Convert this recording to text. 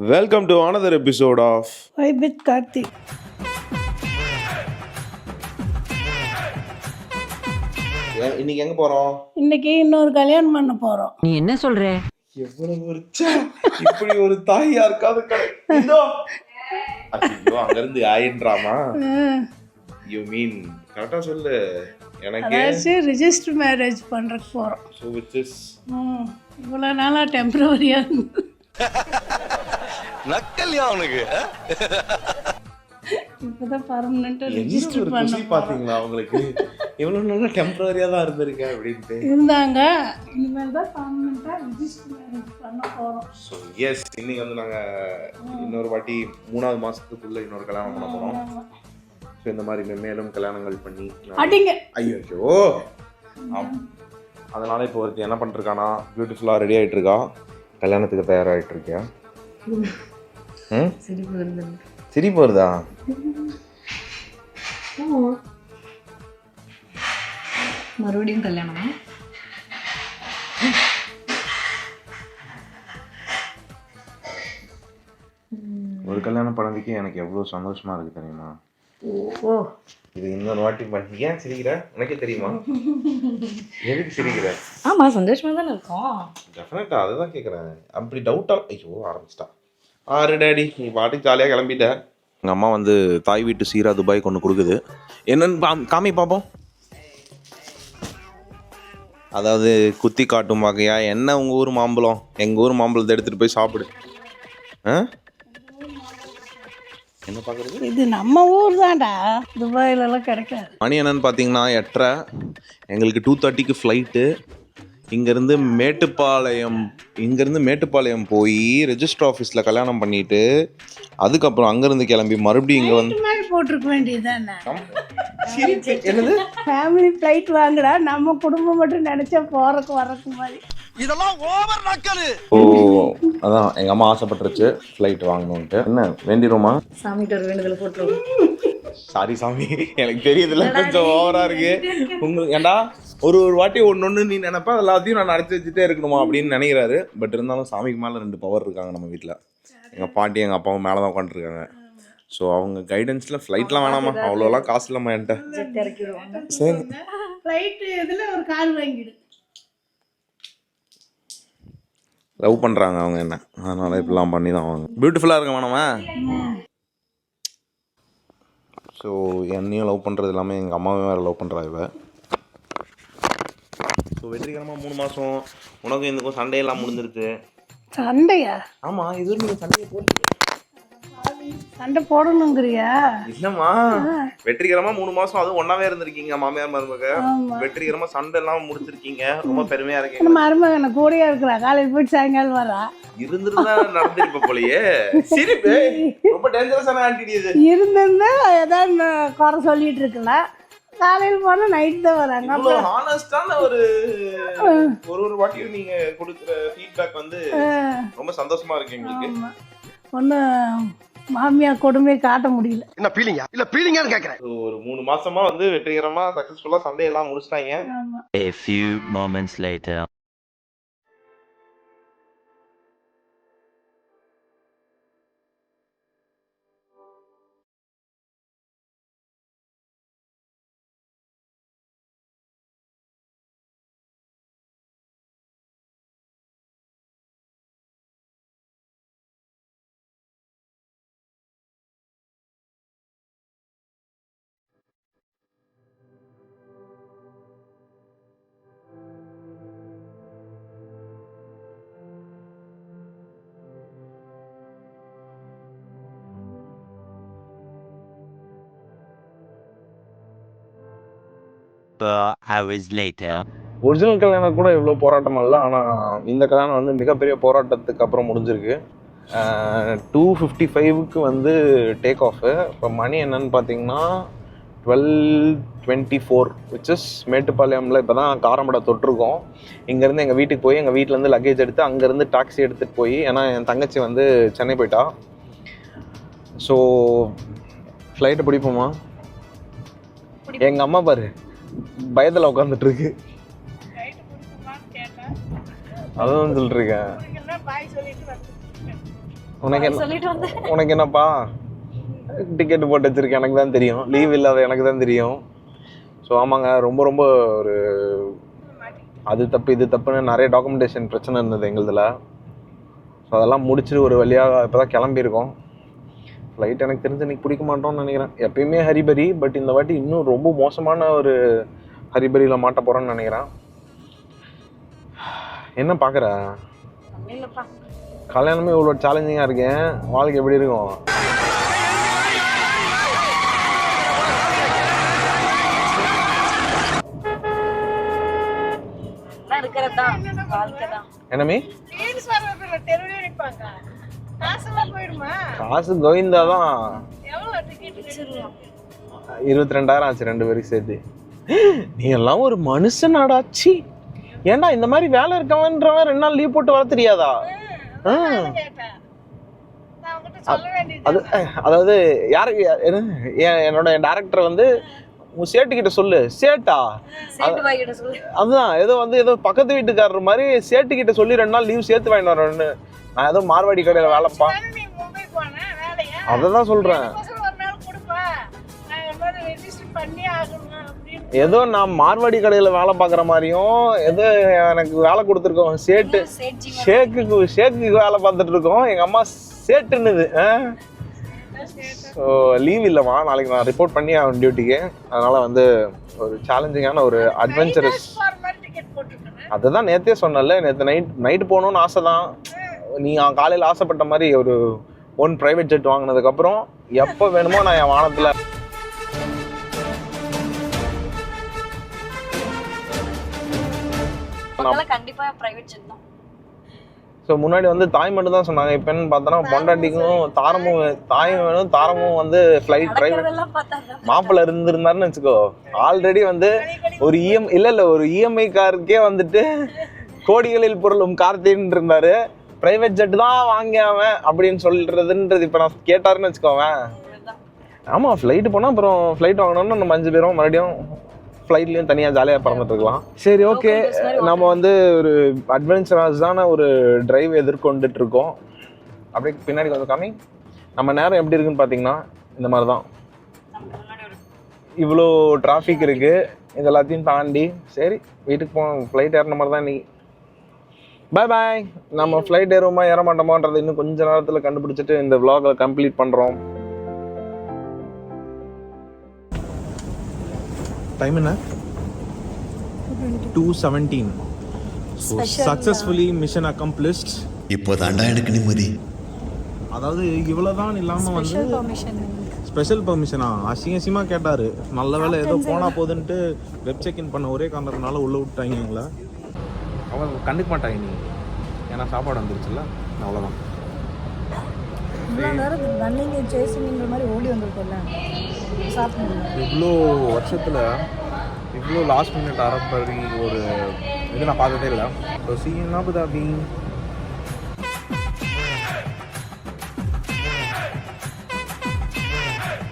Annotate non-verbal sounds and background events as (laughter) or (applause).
Welcome to another episode of vibe with Karthik இன்னைக்கு எங்க போறோம்? இன்னைக்கு இன்னொரு கல்யாணம் பண்ண போறோம். நீ என்ன சொல்ற? எவ்வளவு ஒரு இப்படி ஒரு தாய் யாருக்காவது இதோ. ஐயோ அங்க இருந்து ஆயின்றாமா யூ மீன் கரெக்டா சொல்லு. எனக்கு ரிஜிஸ்டர் மேரேஜ் பண்றதுக்கு போறோம். ஸோ விச் இஸ் ம், இவ்வளவு நாளா நக்கல்யா அவனுக்கு இப்பதான் பர்மனெண்டா என்ன ரிஜிஸ்டர் பண்ண பாத்தீங்களா அவங்களுக்கு? இவ்வளவு நல்லா டெம்பரரியா தான் இருந்திருக்கேன் அப்படின்ட்டு. இருந்தாங்க. இனிமேல் தான் பர்மனெண்டா ரிஜிஸ்டர் பண்ண போறோம். ஸோ எஸ் இன்னைக்கு வந்து நாங்க இன்னொரு வாட்டி மூணாவது மாசத்துக்குள்ள இன்னொரு கல்யாணம் பண்ண போறோம். ஸோ இந்த மாதிரி மென்மேலும் கல்யாணங்கள் பண்ணி அடிங்க. ஐயோ அதனால இப்போ ஒருத்தர் என்ன பண்ணிருக்கானா பியூட்டிஃபுல்லாக ரெடி ஆயிட்டு இருக்கா. கல்யாணத்துக்கு தயாராகிட்டு இருக்கியா? (laughs) சிரிப்பு வருதா. மறுபடியும் கல்யாணமா? ஒரு கல்யாணம் பண்ணதுக்கே எனக்கு எவ்வளோ சந்தோஷமா இருக்கு தெரியுமா? ஓ இது இன்னொரு வாட்டி பண்ணி ஏன் சிரிக்கிற? உனக்கே தெரியுமா? எதுக்கு சிரிக்கிற? ஆமா சந்தோஷமா தானே இருக்கோம். டெஃபினட்டா அதுதான் கேட்குறேன் அப்படி டவுட்டா ஐயோ ஆரம்பிச்சிட்டா. ஆறு டேடி நீ பாட்டுக்கு ஜாலியாக கிளம்பிட்ட. எங்கள் அம்மா வந்து தாய் வீட்டு சீரா துபாய் கொண்டு கொடுக்குது. என்னன்னு காமி பார்ப்போம் அதாவது குத்தி காட்டும் வகையா? என்ன உங்கள் ஊர் மாம்பழம்? எங்கள் ஊர் மாம்பழத்தை எடுத்துகிட்டு போய் சாப்பிடு. ஆ? என்ன பார்க்குறது இது நம்ம ஊர் தான்டா. துபாயில எல்லாம் கிடைக்காது. மணி என்னன்னு பார்த்தீங்கன்னா எட்டரை. எங்களுக்கு டூ தேர்ட்டிக்கு ஃப்ளைட்டு இங்கேருந்து மேட்டுப்பாளையம் இங்கேருந்து மேட்டுப்பாளையம் போய் ரெஜிஸ்டர் ஆஃபீஸில் கல்யாணம் பண்ணிட்டு அதுக்கப்புறம் அங்கேருந்து கிளம்பி மறுபடியும் இங்கே வந்து போட்டிருக்க வேண்டியது தானே என்னது? ஃபேமிலி ஃப்ளைட் வாங்குடா நம்ம குடும்பம் மட்டும் நினைச்சா போறதுக்கு வரக்கு மாதிரி. இதெல்லாம் ஓவர் நக்கலு. ஓ அதான் எங்கள் அம்மா ஆசைப்பட்டுருச்சு ஃப்ளைட் வாங்கணுன்ட்டு என்ன வேண்டிடுமா சாமிகிட்ட ஒரு வேண்டுதல் போட்டுருவோம். சாரி சாமி எனக்கு தெரியுதுல கொஞ்சம் ஓவரா இருக்கு. உங்களுக்கு ஏண்டா ஒரு ஒரு வாட்டி ஒன்று ஒன்று நீ நினைப்ப எல்லாத்தையும் நான் நடத்தி வச்சுட்டே இருக்கணுமா அப்படின்னு நினைக்கிறாரு. பட் இருந்தாலும் சாமிக்கு மேலே ரெண்டு பவர் இருக்காங்க நம்ம வீட்டில் எங்கள் பாட்டி எங்கள் அப்பாவும் மேலே தான் உட்காந்துருக்காங்க ஸோ அவங்க கைடன்ஸில் ஃப்ளைட்லாம் வேணாமா அவ்வளோலாம் காசு இல்லைம்மா என்கிட்ட. சரி. ஃப்ளைட்டு இதில் ஒரு கார் வாங்கிடு. லவ் பண்ணுறாங்க அவங்க என்ன. அதனால இப்படிலாம் பண்ணி தான் அவங்க பியூட்டிஃபுல்லாக இருக்க வேணாமா? ஸோ என்னையும் லவ் பண்ணுறது எல்லாமே எங்கள் அம்மாவையும் வேறு லவ் பண்ணுறா இவ. ஸோ வெற்றிகரமாக மூணு மாதம் உனக்கும் இதுக்கும் சண்டையெல்லாம் முடிஞ்சிருச்சு சண்டையா? ஆமாம் இது நீங்கள் சண்டையை போட்டு சண்டை போடணுங்கிறியா? இல்லைம்மா வெற்றிகரமாக மூணு மாதம் அதுவும் ஒன்றாவே இருந்திருக்கீங்க மாமியார் மருமக. வெற்றிகரமாக சண்டை எல்லாம் முடிச்சிருக்கீங்க. ரொம்ப பெருமையாக இருக்கீங்க. நம்ம மருமகனை கூடயே இருக்கிறா? காலையில் போயிட்டு சாயங்காலம் வரா? இருந்திருந்தா நடந்திருப்ப போலயே. சிரிப்பு. (laughs) ரொம்ப டேஞ்சரஸான ஆன்டி இது. இருந்திருந்தா ஏதாவது குறை சொல்லிட்டு இருக்கலாம். காலையில் போனால் நைட்டு தான் வராங்க. அப்புறம் ஹானஸ்டான ஒரு ஒரு ஒரு வாட்டியும் நீங்க கொடுக்குற ஃபீட்பேக் வந்து ரொம்ப சந்தோஷமா இருக்கு எங்களுக்கு. ஒன்றும் மாமியார் கொடுமையை காட்ட முடியல. என்ன பீலிங்கா இல்ல பீலிங்கான்னு கேக்குறேன். ஒரு மூணு மாசமா வந்து வெற்றிகரமா சக்சஸ்ஃபுல்லா சண்டையெல்லாம் முடிச்சிட்டாங்க. A few moments later. Four hours later. Original கல்யாணம் கூட இவ்வளோ போராட்டம் இல்லை ஆனால் இந்த கல்யாணம் வந்து மிகப்பெரிய போராட்டத்துக்கு அப்புறம் முடிஞ்சிருக்கு. டூ ஃபிஃப்டி ஃபைவுக்கு வந்து டேக் ஆஃபு இப்போ மணி என்னன்னு பார்த்தீங்கன்னா twelve twenty four which is மேட்டுப்பாளையமில் இப்போ தான் காரமடை தொட்டிருக்கோம். இங்கேருந்து எங்கள் வீட்டுக்கு போய் எங்கள் வீட்டிலேருந்து லக்கேஜ் எடுத்து அங்கேருந்து டாக்ஸி எடுத்துகிட்டு போய் ஏன்னா என் தங்கச்சி வந்து சென்னை போயிட்டா. ஸோ ஃப்ளைட்டை பிடிப்போமா? எங்கள் அம்மா பாரு. பயத்தில் உட்காந்துட்டு இருக்கு அதான் சொல்லிட்டு இருக்கேன் உனக்கு என்ன உனக்கு என்னப்பா? டிக்கெட் போட்டு வச்சிருக்கேன் எனக்கு தான் தெரியும். லீவ் இல்லாத எனக்கு தான் தெரியும். ஸோ ஆமாங்க ரொம்ப ரொம்ப ஒரு அது தப்பு இது தப்புன்னு நிறைய டாக்குமெண்டேஷன் பிரச்சனை இருந்தது எங்களுதில். ஸோ அதெல்லாம் முடிச்சுட்டு ஒரு வழியாக இப்போ தான் கிளம்பியிருக்கோம். ஃப்ளைட் எனக்கு தெரிஞ்சு இன்னைக்கு பிடிக்க மாட்டோம்னு நினைக்கிறேன். எப்பயுமே ஹரிபரி பட் இந்த வாட்டி இன்னும் ரொம்ப மோசமான ஒரு ஹரிபரியில் மாட்ட போகிறோன்னு நினைக்கிறேன். என்ன பார்க்குற கல்யாணமே இவ்வளோ சேலஞ்சிங்காக இருக்கேன் வாழ்க்கை எப்படி இருக்கும்? என்னமே காசு கோவிந்தா தான் இருபத்தி ரெண்டாயிரம் ஆச்சு ரெண்டு பேருக்கு சேர்த்து. நீ எல்லாம் ஒரு மனுஷனாடாச்சி ஏன்டா இந்த மாதிரி வேலை இருக்கவன்றவன் ரெண்டு நாள் லீவ் போட்டு வர தெரியாதா? அது அதாவது யாருக்கு என்ன, என்- என்னோட டேரக்டர் வந்து உன் சேட்டு? கிட்ட சொல்லு. சேட்டா அதுதான் ஏதோ வந்து ஏதோ பக்கத்து வீட்டுக்காரர் மாதிரி சேட்டு கிட்ட சொல்லி ரெண்டு நாள் லீவ் சேர்த்து வாங்கிட்டு வரேன்னு. நான் ஏதோ மார்வாடி கடையில் வேலைப்பா நீ மும்பை போனேன் வேலையா? அதை தான் சொல்கிறேன் பசங்க ஒரு நாள் கொடுப்பா. நான் இந்த மாதிரி ரெஜிஸ்டர் பண்ணி ஆகணும் அப்படின்னு. ஏதோ நான் மார்வாடி கடையில் வேலை பார்க்குற மாதிரியும் ஏதோ எனக்கு வேலை கொடுத்துருக்கோம் சேட்டு. ஷேக்குக்கு ஷேக்குக்கு வேலை பார்த்துட்டு இருக்கோம். எங்கள் அம்மா சேட்டுன்னுது ஸோ லீவ் இல்லைம்மா நாளைக்கு நான் ரிப்போர்ட் பண்ணி ஆகணும் டியூட்டிக்கு அதனால் வந்து ஒரு சேலஞ்சிங்கான ஒரு அட்வென்ச்சரஸ் அதுதான் நேற்றே சொன்னல நேற்று நைட் நைட்டு போகணுன்னு ஆசை தான் நீ காலையில் ஆசைப்பட்ட மாதிரி ஒரு ஒன் ப்ரைவேட் ஜெட் வாங்கினதுக்கப்புறம் எப்போ வேணுமோ நான் என் வானத்தில் அதெல்லாம் கண்டிப்பா பிரைவேட் ஜெட் தான். ஸோ முன்னாடி வந்து தாய் மட்டும் தான் சொன்னாங்க. இப்போ என்ன பார்த்தோன்னா பொண்டாட்டிக்கும் தாரமும் தாயும் வேணும் தாரமும் வந்து ஃப்ளைட் பார்த்தா மாப்பிள்ளை இருந்திருந்தாருன்னு வச்சுக்கோ. ஆல்ரெடி வந்து ஒரு இஎம் இல்லை இல்லை ஒரு இஎம்ஐ காருக்கே வந்துட்டு கோடிகளில் பொருளும் கார்த்தின்னு இருந்தாரு. பிரைவேட் ஜெட் தான் வாங்கியாவன் அப்படின்னு சொல்றதுன்றது இப்போ நான் கேட்டாருன்னு வச்சுக்கோவேன். ஆமாம் ஃப்ளைட்டு போனால் அப்புறம் ஃப்ளைட் வாங்கினோம்னா நம்ம அஞ்சு பேரும் மறுபடியும் ஃப்ளைட்லேயும் தனியாக ஜாலியாக பறந்துட்டு இருக்கலாம் சரி ஓகே நம்ம வந்து ஒரு அட்வென்ச்சரஸான ஒரு டிரைவ் எதிர்கொண்டுட்டு இருக்கோம் அப்படியே பின்னாடி கொஞ்சம் காமி. நம்ம நேரம் எப்படி இருக்குன்னு பார்த்தீங்கன்னா இந்த மாதிரி தான் இவ்வளோ டிராஃபிக் இருக்கு. இது எல்லாத்தையும் தாண்டி சரி வீட்டுக்கு போகணும் ஃப்ளைட் ஏறின மாதிரி தான் நீ பாய் பாய் நம்ம ஃப்ளைட் ஏறுவோமா ஏற மாட்டோமான்றது இன்னும் கொஞ்ச நேரத்தில் கண்டுபிடிச்சிட்டு இந்த vlog-அ கம்ப்ளீட் பண்ணுறோம் டைம் என்ன two seventeen successfully mission accomplished இப்போதாண்டா எனக்கு நிம்மதி. அதாவது இவ்வளோதான் இல்லாமல் வந்து பர்மிஷன் ஸ்பெஷல் பர்மிஷனா அசிங்க அசிங்கமாக கேட்டார். நல்ல வேலை ஏதோ போனால் போதுன்ட்டு வெப் செக்இன் பண்ண ஒரே காரணத்தினால உள்ளே விட்டாங்க எங்களை. அவன் கண்டுக்க மாட்டாங்க நீ ஏன்னா சாப்பாடு வந்துருச்சுல்ல. அவ்வளோதான் இவ்வளோ நேரம் ரன்னிங் சேசிங்கிற மாதிரி ஓடி வந்திருக்கோம்ல. சாப்பிட இவ்வளோ வருஷத்தில் இவ்வளோ லாஸ்ட் மினிட் ஆரம்பி ஒரு இது நான் பார்த்ததே இல்லை. So C Abu Dhabi